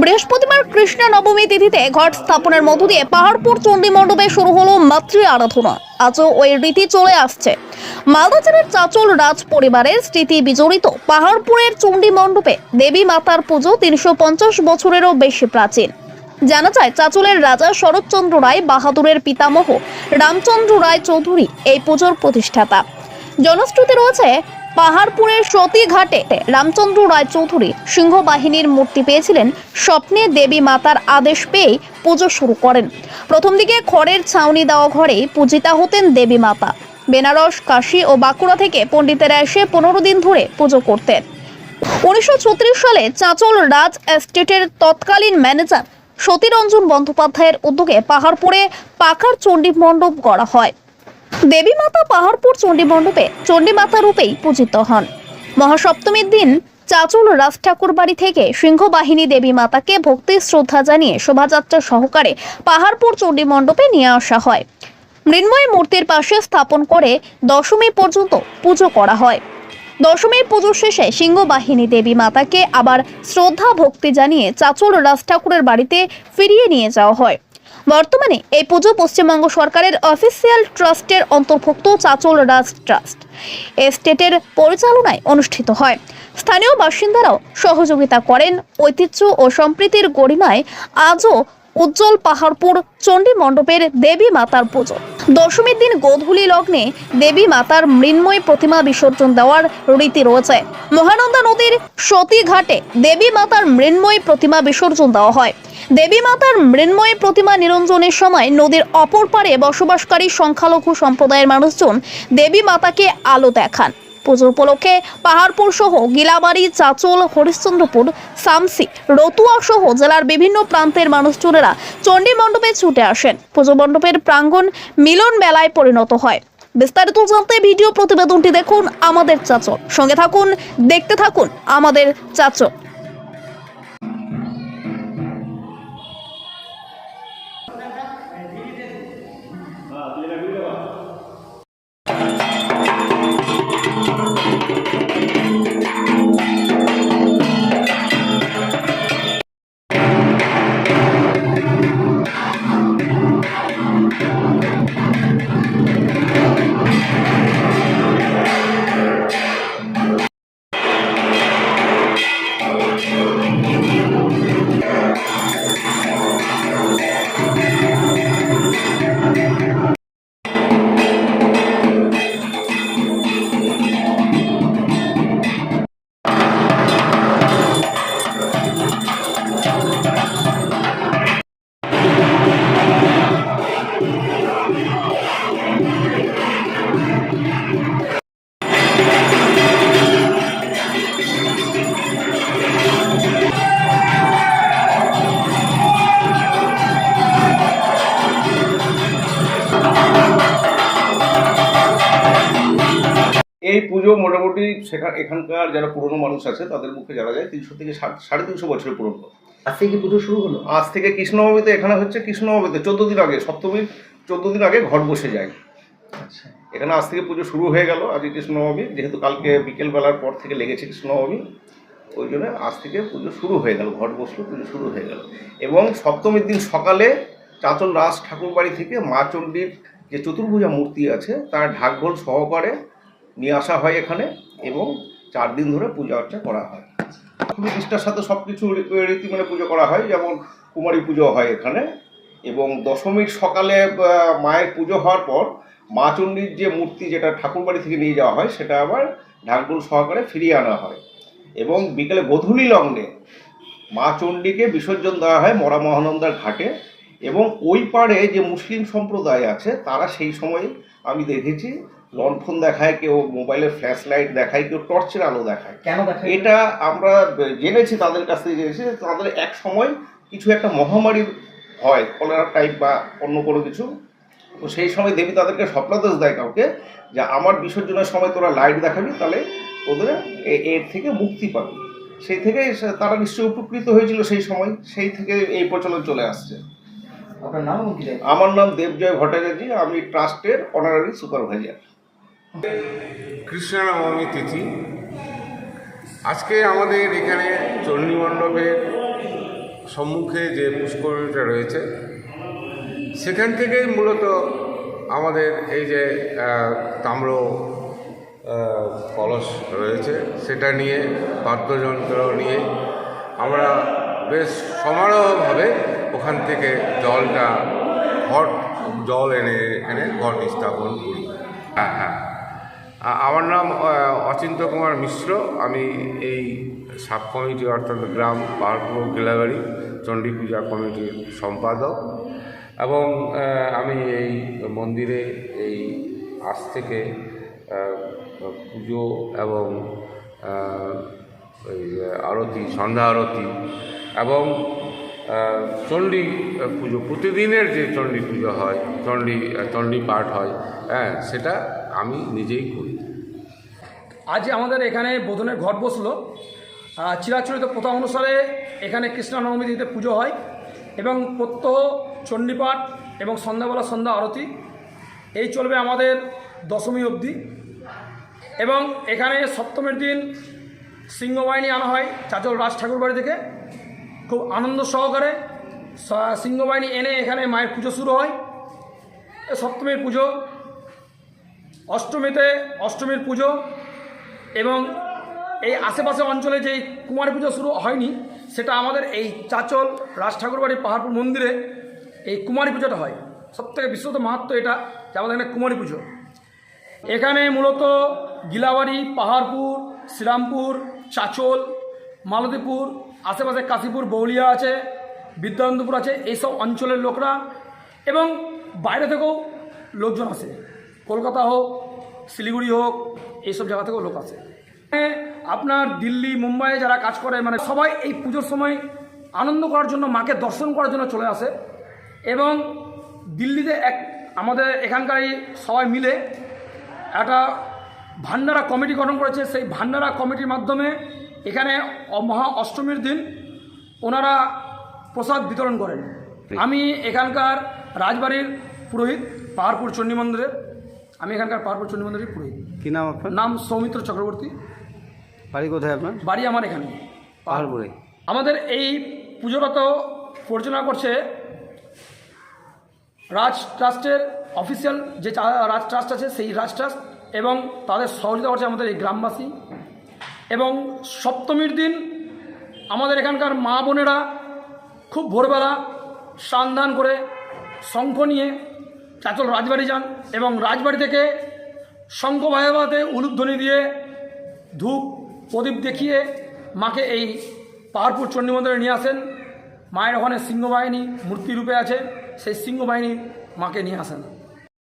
বৃহস্পতিবার কৃষ্ণ নবমী তিথিতে ঘট স্থাপনের মধ্য দিয়ে পাহাড়পুর চণ্ডী মণ্ডপে শুরু হলো মাতৃ আরাধনা। আজও ওই রীতি চলে আসছে। মালদা জেলার চাচল রাজ পরিবারের স্মৃতি বিজড়িত পাহাড়পুরের চণ্ডী মণ্ডপে দেবী মাতার পুজো তিনশো পঞ্চাশ বছরেরও বেশি প্রাচীন। জানা যায়, চাচলের রাজা শরৎচন্দ্র রায় বাহাদুরের পিতামহ রামচন্দ্র রায় চৌধুরী এই পুজোর প্রতিষ্ঠাতা। জনশ্রুতি রয়েছে পাহাড়পুরের সতীঘাটে রামচন্দ্র রায় চৌধুরী সিংহ বাহিনীর মূর্তি পেয়েছিলেন। স্বপ্নে দেবী মাতার আদেশ পেয়েই পুজো শুরু করেন। প্রথম দিকে খড়ের ছাউনি দেওয়া ঘরে পূজিতা হতেন দেবী মাতা। বেনারস, কাশী ও বাঁকুড়া থেকে পণ্ডিতেরা এসে পনেরো দিন ধরে পুজো করতেন। উনিশশো ছত্রিশ সালে চাঁচল রাজ এস্টেটের তৎকালীন ম্যানেজার সতীরঞ্জন বন্দ্যোপাধ্যায়ের উদ্যোগে পাহাড়পুরে পাকার চণ্ডী মণ্ডপ গড়া হয়। দেবী মাতা পাহাড়পুর চণ্ডী মণ্ডপে চণ্ডী মাতা রূপেই পূজিত হন। মহাসপ্তমীর দিন চাচুল রাজ ঠাকুর বাড়ি থেকে সিংহবাহিনী দেবী মাতাকে ভক্তি শ্রদ্ধা জানিয়ে শোভাযাত্রা সহকারে পাহাড়পুর চণ্ডী মণ্ডপে নিয়ে আসা হয়। মৃন্ময় মূর্তির পাশে স্থাপন করে দশমী পর্যন্ত পুজো করা হয়। দশমীর পুজো শেষে সিংহবাহিনী দেবী মাতাকে আবার শ্রদ্ধা ভক্তি জানিয়ে চাচল রাজ ঠাকুরের বাড়িতে ফিরিয়ে নিয়ে যাওয়া হয়। বর্তমানে এই পুজো পশ্চিমবঙ্গ সরকারের অফিসিয়াল ট্রাস্টের অন্তর্ভুক্ত চাচল রাজ ট্রাস্ট। এস্টেটের পরিচালনায় অনুষ্ঠিত হয়। স্থানীয় বাসিন্দারাও সহযোগিতা করেন। ঐতিহ্য ও সম্প্রীতির গরিমায় আজও উজ্জ্বল পাহাড়পুর চণ্ডী মণ্ডপের দেবী মাতার পুজো। দশমীর দিন গোধূলি লগ্নে দেবী মাতার মৃন্ময় প্রতিমা বিসর্জন দেওয়ার রীতি রয়েছে। মহানন্দা নদীর সতী ঘাটে দেবী মাতার মৃন্ময় প্রতিমা বিসর্জন দেওয়া হয়। দেবী মাতার মৃন্ময় প্রতিমা নিরঞ্জনের সময় নদীর অপর পারে বসবাসকারী সংখ্যালঘু সম্প্রদায়ের মানুষজন দেবী মাতাকে আলো দেখান। পুজো উপলক্ষে পাহাড়পুর সহ গিলাবাড়ি চাচল, হরিশ্চন্দ্রপুর, সামসি, রতুয়া সহ জেলার বিভিন্ন প্রান্তের মানুষজনেরা চণ্ডী মণ্ডপে ছুটে আসেন। পুজো মণ্ডপের প্রাঙ্গণ মিলন মেলায় পরিণত হয়। বিস্তারিত জানতে ভিডিও প্রতিবেদনটি দেখুন আমাদের চাচল। সঙ্গে থাকুন, দেখতে থাকুন আমাদের চাচল। এই পুজো মোটামুটি সেখান এখানকার যারা পুরনো মানুষ আছে তাদের মুখে জানা যায় তিনশো থেকে সাড়ে তিনশো বছরের পুরনো। আজ থেকে কি পুজো শুরু হলো? আজ থেকে কৃষ্ণনবমীতে এখানে হচ্ছে কৃষ্ণনবমীতে চোদ্দ দিন আগে সপ্তমীর চোদ্দ দিন আগে ঘট বসে যায়। আচ্ছা। এখানে আজ থেকে পুজো শুরু হয়ে গেল আজকে কৃষ্ণনবমী যেহেতু কালকে বিকেলবেলার পর থেকে লেগেছে কৃষ্ণনবমী ওই জন্য আজ থেকে পুজো শুরু হয়ে গেল ঘট বসল পুজো শুরু হয়ে গেল। এবং সপ্তমীর দিন সকালে চাঁচল রাজ ঠাকুর বাড়ি থেকে মা চণ্ডীর যে চতুর্ভুজা মূর্তি আছে তার ঢাকঢোল সহকারে নিয়ে আসা হয় এখানে এবং চার দিন ধরে পূজা অর্চা করা হয়। খুবই নিষ্ঠার সাথে সব কিছু রীতি মানে পুজো করা হয়, যেমন কুমারী পুজো হয় এখানে এবং দশমীর সকালে মায়ের পুজো হওয়ার পর মা চণ্ডীর যে মূর্তি যেটা ঠাকুর বাড়ি থেকে নিয়ে যাওয়া হয়, সেটা আবার ঢাকঢোল সহকারে ফিরিয়ে আনা হয় এবং বিকেলে গধূলি লগ্নে মা চণ্ডীকে বিসর্জন দেওয়া হয় মরা মহানন্দার ঘাটে এবং ওই পাড়ে যে মুসলিম সম্প্রদায় আছে, তারা সেই সময় আমি দেখেছি লণ্ঠন দেখায় কেউ মোবাইলে ফ্ল্যাশ লাইট দেখায় কেউ টর্চের আলো দেখায়। কেন দেখায়? এটা আমরা জেনেছি তাদের কাছ থেকে জেনেছি তাদের এক সময় কিছু একটা মহামারী হয় কলেরা টাইপ বা অন্য কোনো কিছু। তো সেই সময় দেবী তাদেরকে স্বপ্নাদেশ দেয় কাউকে যে আমার বিসর্জনের সময় তোরা লাইট দেখাবি তাহলে তোদের এ- এর থেকে মুক্তি পাবি। সেই থেকে তারা নিশ্চয়ই উপকৃত হয়েছিল সেই সময় সেই থেকে এই প্রচলন চলে আসছে। আপনার নাম? আমার নাম দেবজয় ভট্টাচার্য আমি ট্রাস্টের অনারারি সুপারভাইজার কৃষ্ণ নবমী তিথি। আজকে আমাদের এখানে চণ্ডী মণ্ডপের সম্মুখে যে পুষ্করিণীটা রয়েছে, সেখান থেকেই মূলত আমাদের এই যে তাম্র কলস রয়েছে, সেটা নিয়ে, বাদ্যযন্ত্র নিয়ে আমরা বেশ সমারোহভাবে ওখান থেকে জলটা, ঘট, জল এনে এখানে ঘট স্থাপন করি। হ্যাঁ হ্যাঁ। আমার নাম অচিন্ত কুমার মিশ্র। আমি এই সাব কমিটি অর্থাৎ গ্রাম পাহাড়পুর গেলাবাড়ি চণ্ডী পূজা কমিটির সম্পাদক। এবং আমি এই মন্দিরে এই আজ থেকে পুজো এবং আরতি, সন্ধ্যা আরতি এবং চণ্ডী পুজো, প্রতিদিনের যে চণ্ডী পুজো হয়, চণ্ডী চণ্ডী পাঠ হয় হ্যাঁ সেটা আমি নিজেই করি। আজ আমাদের এখানে বোধনের ঘট বসল। চিরাচরিত প্রথা অনুসারে এখানে কৃষ্ণ নবমী তিথিতে পুজো হয় এবং প্রত্যহ চণ্ডীপাঠ এবং সন্ধ্যাবেলা সন্ধ্যা আরতি, এই চলবে আমাদের দশমী অবধি। এবং এখানে সপ্তমীর দিন সিংহবাহিনী আনা হয় চাচল রাজ ঠাকুর বাড়ি থেকে। খুব আনন্দ সহকারে সিংহবাহিনী এনে এখানে মায়ের পুজো শুরু হয়। সপ্তমীর পুজো, অষ্টমীতে অষ্টমীর পুজো এবং এই আশেপাশে অঞ্চলে যেই কুমারী পুজো শুরু হয়নি, সেটা আমাদের এই চাচল রাজ ঠাকুরবাড়ি পাহাড়পুর মন্দিরে এই কুমারী পুজোটা হয়। সবথেকে বিশ্বত মাহাত্ম এটা যে আমাদের এখানে কুমারী পুজো। এখানে মূলত গিলাবাড়ি, পাহাড়পুর, শ্রীরামপুর, চাচল, মালতীপুর আশেপাশে কাশীপুর বৌলিয়া আছে, বিদ্যানন্দপুর আছে, এইসব অঞ্চলের লোকরা। এবং বাইরে থেকেও লোকজন আসে। কলকাতা হোক, শিলিগুড়ি হোক, এইসব জায়গা থেকেও লোক আসে। আপনার দিল্লি, মুম্বাইয়ে যারা কাজ করে মানে সবাই এই পুজোর সময় আনন্দ করার জন্য, মাকে দর্শন করার জন্য চলে আসে। এবং দিল্লিতে এক, আমাদের এখানকারই সবাই মিলে একটা ভান্ডারা কমিটি গঠন করেছে। সেই ভান্ডারা কমিটির মাধ্যমে এখানে মহা অষ্টমীর দিন ওনারা প্রসাদ বিতরণ করেন। আমি এখানকার রাজবাড়ির পুরোহিত পাহাড়পুর চণ্ডী মন্দিরের। আমি এখানকার পাহাড়পুর চণ্ডী মন্দিরের পুরোহিত। কি নাম আপনার? নাম সৌমিত্র চক্রবর্তী। বাড়ি কোথায় আপনার? বাড়ি আমার এখানে। পাহাড়পুরে। আমাদের এই পুজোটা তো পরিচালনা করছে রাজ ট্রাস্টের অফিসিয়াল যে রাজ ট্রাস্ট আছে সেই রাজ ট্রাস্ট এবং তাদের সহযোগিতা করছে আমাদের এই গ্রামবাসী। এবং সপ্তমীর দিন আমাদের এখানকার মা বোনেরা খুব ভোরবেলা স্নান দান করে শঙ্খ নিয়ে চাচল রাজবাড়ি যান এবং রাজবাড়ি থেকে শঙ্খ ভাইবাতে উলুধ্বনি দিয়ে ধূপ, প্রদীপ দেখিয়ে মাকে এই পাহাড়পুর চণ্ডী মন্দিরে নিয়ে আসেন। মায়ের ওখানে সিংহবাহিনী মূর্তি রূপে আছে, সেই সিংহবাহিনী মাকে নিয়ে আসেন।